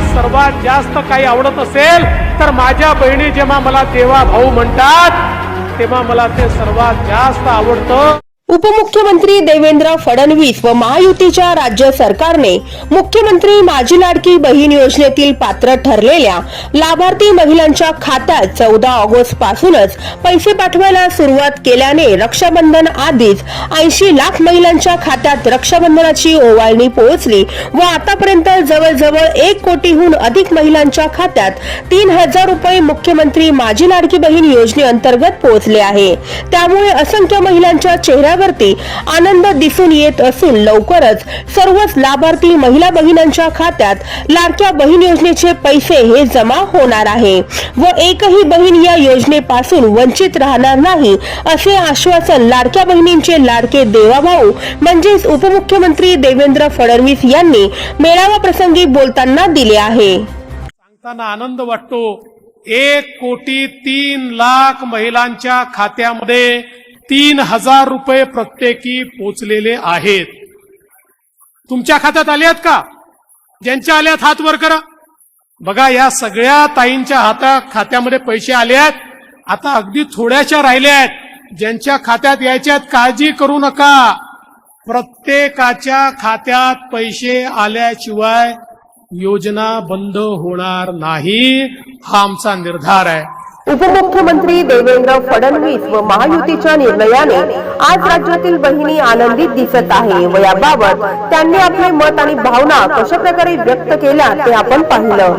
सर्वात जास्त काही आवडत असेल तर माझ्या बहिणी जेव्हा मला देवा भाऊ म्हणतात तेव्हा मला ते सर्वात जास्त आवडतं. उपमुख्यमंत्री देवेंद्र फडणवीस व महायुतीच्या राज्य सरकारने मुख्यमंत्री माझी लाडकी बहीण योजनेतील पात्र ठरलेल्या लाभार्थी महिलांच्या खात्यात चौदा ऑगस्ट पासूनच पैसे पाठवायला सुरुवात केल्याने रक्षाबंधन आधीच ऐंशी लाख महिलांच्या खात्यात रक्षाबंधनाची ओवाळणी पोहोचली व आतापर्यंत जवळजवळ एक कोटीहून अधिक महिलांच्या खात्यात तीन हजार रुपये मुख्यमंत्री माझी लाडकी बहीण योजनेअंतर्गत पोहोचले आहे. त्यामुळे असंख्य महिलांच्या चेहऱ्यावरती आनंद दिसून येत असून लवकरच सर्वच लाभार्थी महिला बहिणांच्या खात्यात लाडक्या बहीण योजनेचे पैसे हे जमा होणार आहे व एकही बहीण या योजनेपासून वंचित राहणार नाही असे आश्वासन लाडक्या बहिणींचे लाडके देवाभाऊ म्हणजेच उपमुख्यमंत्री देवेंद्र फडणवीस यांनी मेळावा प्रसंगी बोलताना दिले आहे. सांगताना आनंद वाटतो. एक कोटी तीन लाख महिलांच्या खात्यामध्ये तीन हजार रुपये प्रत्येकी पोचलेले आहेत. तुमच्या खात्यात आले आहेत का? ज्यांच्या आल्यात हात वर करा. बघा या सगळ्या ताईंच्या हाता खात्यामध्ये पैसे आले आहेत. आता अगदी थोड्याशा राहिल्या आहेत. ज्यांच्या खात्यात यायच्या आहेत काळजी करू नका. प्रत्येकाच्या खात्यात पैसे आल्याशिवाय योजना बंद होणार नाही. हा आमचा निर्धार आहे. उपमुख्यमंत्री देवेंद्र फडणवीस व महायुतीच्या निर्णयाने आज राज्यातील बहिणी आनंदित दिसत आहे व याबाबत त्यांनी आपले मत आणि भावना कशा प्रकारे व्यक्त केल्या ते आपण पाहिलं.